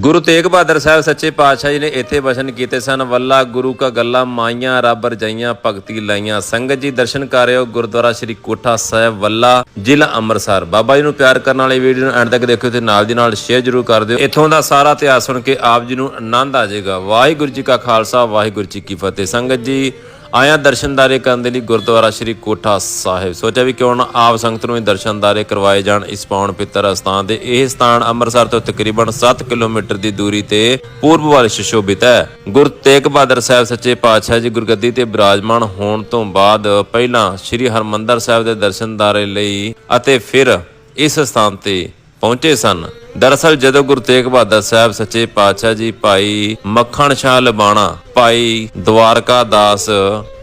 ਗੁਰੂ ਤੇਗ ਬਹਾਦਰ ਸਾਹਿਬ ਸੱਚੇ ਪਾਤਸ਼ਾਹ ਜੀ ਨੇ ਇੱਥੇ ਬਚਨ ਕੀਤੇ ਸਨ, ਵੱਲਾ ਗੁਰੂ ਕਾ ਗੱਲਾਂ ਮਾਈਆਂ ਰੱਬ ਰਜਾਈਆਂ ਭਗਤੀ ਲਾਈਆਂ। ਸੰਗਤ ਜੀ, ਦਰਸ਼ਨ ਕਰ ਰਹੇ ਹੋ ਗੁਰਦੁਆਰਾ ਸ੍ਰੀ ਕੋਠਾ ਸਾਹਿਬ ਵੱਲਾ ਜ਼ਿਲ੍ਹਾ ਅੰਮ੍ਰਿਤਸਰ। ਬਾਬਾ ਜੀ ਨੂੰ ਪਿਆਰ ਕਰਨ ਵਾਲੀ ਵੀਡੀਓ ਨੂੰ ਐਂਡ ਤੱਕ ਦੇਖਿਓ ਤੇ ਨਾਲ ਦੀ ਨਾਲ ਸ਼ੇਅਰ ਜ਼ਰੂਰ ਕਰ ਦਿਓ। ਇੱਥੋਂ ਦਾ ਸਾਰਾ ਇਤਿਹਾਸ ਸੁਣ ਕੇ ਆਪ ਜੀ ਨੂੰ ਆਨੰਦ ਆ ਜਾਏਗਾ। ਵਾਹਿਗੁਰੂ ਜੀ ਕਾ ਖਾਲਸਾ, ਵਾਹਿਗੁਰੂ ਜੀ ਕੀ ਫਤਿਹ। ਸੰਗਤ ਜੀ ਆਇਆ ਦਰਸ਼ਨਦਾਰੇ ਕਰਨ ਦੇ ਲਈ ਗੁਰਦੁਆਰਾ ਸ੍ਰੀ ਕੋਠਾ ਸਾਹਿਬ। ਸੋਚਿਆ ਵੀ ਕਿਉਂ ਨਾ ਆਪ ਸੰਗਤ ਨੂੰ ਇਹ ਦਰਸ਼ਨਦਾਰੇ ਕਰਵਾਏ ਜਾਣ ਇਸ ਪਾਵਨ ਪਿੱਤਰ ਸਥਾਨ ਦੇ। ਇਹ ਸਥਾਨ ਅੰਮ੍ਰਿਤਸਰ ਤੋਂ ਤਕਰੀਬਨ 7 ਕਿਲੋਮੀਟਰ ਦੀ ਦੂਰੀ ਤੇ ਪੂਰਬ ਵੱਲ ਸੁਸ਼ੋਭਿਤ ਹੈ। ਗੁਰੂ ਤੇਗ ਬਹਾਦਰ ਸਾਹਿਬ ਸੱਚੇ ਪਾਤਸ਼ਾਹ ਜੀ ਗੁਰਗੱਦੀ ਤੇ ਬਿਰਾਜਮਾਨ ਹੋਣ ਤੋਂ ਬਾਅਦ ਪਹਿਲਾਂ ਸ੍ਰੀ ਹਰਮੰਦਰ ਸਾਹਿਬ ਦੇ ਦਰਸ਼ਨਦਾਰੇ ਲਈ ਅਤੇ ਫਿਰ ਇਸ ਸਥਾਨ ਤੇ ਪਹੁੰਚੇ ਸਨ। ਦਰਅਸਲ ਜਦੋਂ ਗੁਰੂ ਤੇਗ ਬਹਾਦਰ ਸਾਹਿਬ ਸੱਚੇ ਪਾਤਸ਼ਾਹ ਜੀ, ਭਾਈ ਮੱਖਣ ਸ਼ਾਹ ਲਬਾਣਾ, ਭਾਈ ਦਵਾਰਕਾ ਦਾਸ,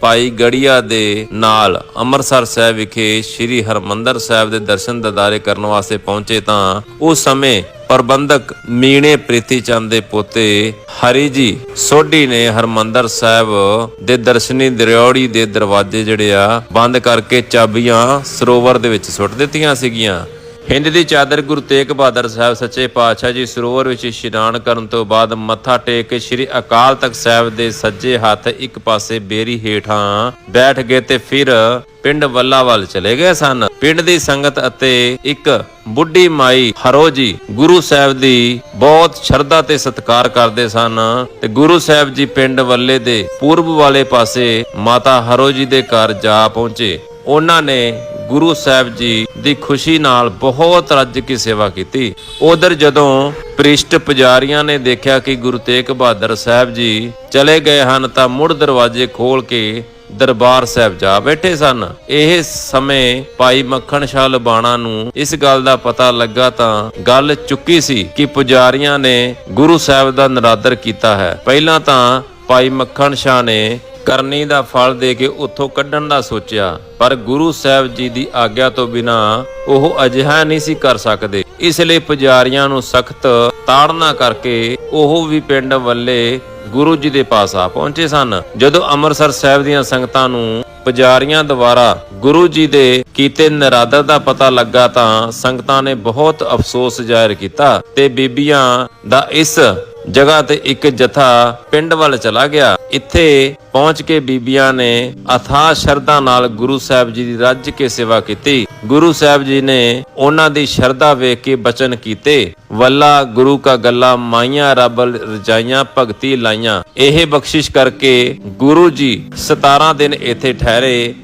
ਭਾਈ ਗੜੀਆ ਦੇ ਨਾਲ ਅੰਮ੍ਰਿਤਸਰ ਸਾਹਿਬ ਵਿਖੇ ਸ੍ਰੀ ਹਰਮੰਦਰ ਸਾਹਿਬ ਦੇ ਦਰਸ਼ਨ ਦਿਦਾਰੇ ਕਰਨ ਵਾਸਤੇ ਪਹੁੰਚੇ ਤਾਂ ਉਸ ਸਮੇਂ ਪ੍ਰਬੰਧਕ ਮੀਣੇ ਪ੍ਰੀਤੀ ਚੰਦ ਦੇ ਪੋਤੇ ਹਰੀ ਜੀ ਸੋਢੀ ਨੇ ਹਰਮੰਦਰ ਸਾਹਿਬ ਦੇ ਦਰਸ਼ਨੀ ਦਰਿਉੜੀ ਦੇ ਦਰਵਾਜ਼ੇ ਜਿਹੜੇ ਆ, ਬੰਦ ਕਰਕੇ ਚਾਬੀਆਂ ਸਰੋਵਰ ਦੇ ਵਿੱਚ ਸੁੱਟ ਦਿੱਤੀਆਂ ਸੀਗੀਆਂ। ਹਿੰਦ ਦੀ ਚਾਦਰ ਗੁਰੂ ਤੇਗ ਬਹਾਦਰ ਸਾਹਿਬ ਸੱਚੇ ਪਾਤਸ਼ਾਹ ਜੀ ਸਰੋਵਰ ਵਿੱਚ ਇਸ਼ਨਾਨ ਕਰਨ ਤੋਂ ਬਾਅਦ ਮੱਥਾ ਟੇਕ ਕੇ ਸ੍ਰੀ ਅਕਾਲ ਤਖਤ ਸਾਹਿਬ ਦੇ ਸੱਜੇ ਹੱਥ ਇੱਕ ਪਾਸੇ ਬੇਰੀ ਹੇਠਾਂ ਬੈਠ ਗਏ ਤੇ ਫਿਰ ਪਿੰਡ ਵੱਲਾ ਵੱਲ ਚਲੇ ਗਏ ਸਨ। ਪਿੰਡ ਦੀ ਸੰਗਤ ਅਤੇ ਇੱਕ ਬੁੱਢੀ ਮਾਈ ਹਰੋ ਜੀ ਗੁਰੂ ਸਾਹਿਬ ਦੀ ਬਹੁਤ ਸ਼ਰਧਾ ਤੇ ਸਤਿਕਾਰ ਕਰਦੇ ਸਨ ਤੇ ਗੁਰੂ ਸਾਹਿਬ ਜੀ ਪਿੰਡ ਵੱਲੇ ਦੇ ਪੂਰਬ ਵਾਲੇ ਪਾਸੇ ਮਾਤਾ ਹਰੋ ਜੀ ਦੇ ਘਰ ਜਾ ਪਹੁੰਚੇ। ਉਹਨਾਂ ਨੇ ਗੁਰੂ ਸਾਹਿਬ ਜੀ ਦੀ ਖੁਸ਼ੀ ਨਾਲ ਬਹੁਤ ਰੱਜ ਕੇ ਸੇਵਾ ਕੀਤੀ। ਉਧਰ ਜਦੋਂ ਪ੍ਰਿਸ਼ਟ ਪੁਜਾਰੀਆਂ ਨੇ ਦੇਖਿਆ ਕਿ ਗੁਰੂ ਤੇਗ ਬਹਾਦਰ ਸਾਹਿਬ ਜੀ ਚਲੇ ਗਏ ਹਨ, ਤਾਂ ਮੁੜ ਦਰਵਾਜ਼ੇ ਖੋਲ ਕੇ ਦਰਬਾਰ ਸਾਹਿਬ ਜਾ ਬੈਠੇ ਸਨ। ਇਹ ਸਮੇਂ ਭਾਈ ਮੱਖਣ ਸ਼ਾਹ ਲਬਾਣਾ ਨੂੰ ਇਸ ਗੱਲ ਦਾ ਪਤਾ ਲੱਗਾ ਤਾਂ ਗੱਲ ਚੁੱਕੀ ਸੀ ਕਿ ਪੁਜਾਰੀਆਂ ਨੇ ਗੁਰੂ ਸਾਹਿਬ ਦਾ ਨਰਾਦਰ ਕੀਤਾ ਹੈ। ਪਹਿਲਾਂ ਤਾਂ ਭਾਈ ਮੱਖਣ ਸ਼ਾਹ ਨੇ ਕਰਨੀ ਦਾ ਫਲ ਦੇ ਕੇ ਉੱਥੋਂ ਕੱਢਣ ਦਾ ਸੋਚਿਆ, ਪਰ ਗੁਰੂ ਸਾਹਿਬ ਜੀ ਦੀ ਆਗਿਆ ਤੋਂ ਬਿਨਾ ਉਹ ਅਜਿਹਾ ਨਹੀਂ ਸੀ ਕਰ ਸਕਦੇ। ਇਸ ਲਈ ਪੁਜਾਰੀਆਂ ਨੂੰ ਸਖਤ ਤਾੜਨਾ ਕਰਕੇ ਉਹ ਵੀ ਪਿੰਡ ਵੱਲੇ ਗੁਰੂ ਜੀ ਦੇ ਪਾਸ ਆ ਪਹੁੰਚੇ ਸਨ। ਜਦੋਂ ਅੰਮ੍ਰਿਤਸਰ ਸਾਹਿਬ ਦੀਆਂ ਸੰਗਤਾਂ ਨੂੰ ਪੁਜਾਰੀਆਂ ਦੁਆਰਾ ਗੁਰੂ ਜੀ ਦੇ ਕੀਤੇ ਨਰਾਦਰ ਦਾ ਪਤਾ ਲੱਗਾ ਤਾਂ ਸੰਗਤਾਂ ਨੇ ਬਹੁਤ ਅਫਸੋਸ ਜ਼ਾਹਿਰ ਕੀਤਾ ਤੇ ਬੀਬੀਆਂ ਦਾ ਇਸ ਜਗ੍ਹਾ ਤੇ ਇੱਕ ਜਥਾ ਪਿੰਡ ਵੱਲ ਚਲਾ ਗਿਆ। ਇੱਥੇ ਪਹੁੰਚ ਕੇ ਬੀਬੀਆਂ ਨੇ ਅਥਾਹ ਸ਼ਰਧਾ ਨਾਲ ਗੁਰੂ ਸਾਹਿਬ ਜੀ ਦੀ ਰੱਜ ਕੇ ਸੇਵਾ ਕੀਤੀ। ਗੁਰੂ ਸਾਹਿਬ ਜੀ ਨੇ ਉਹਨਾਂ ਦੀ ਸ਼ਰਧਾ ਵੇਖ ਕੇ ਬਚਨ ਕੀਤੇ। ਵੱਲਾ ਗੁਰੂ ਕਾ ਗੱਲਾ, ਮਾਈਆਂ ਰੱਬ ਰਜਾਈਆਂ, ਭਗਤੀ ਲਾਈਆਂ। ਇਹ ਬਖਸ਼ਿਸ਼ ਕਰਕੇ ਗੁਰੂ ਜੀ 17 ਦਿਨ ਇੱਥੇ ਠਹਿਰੇ।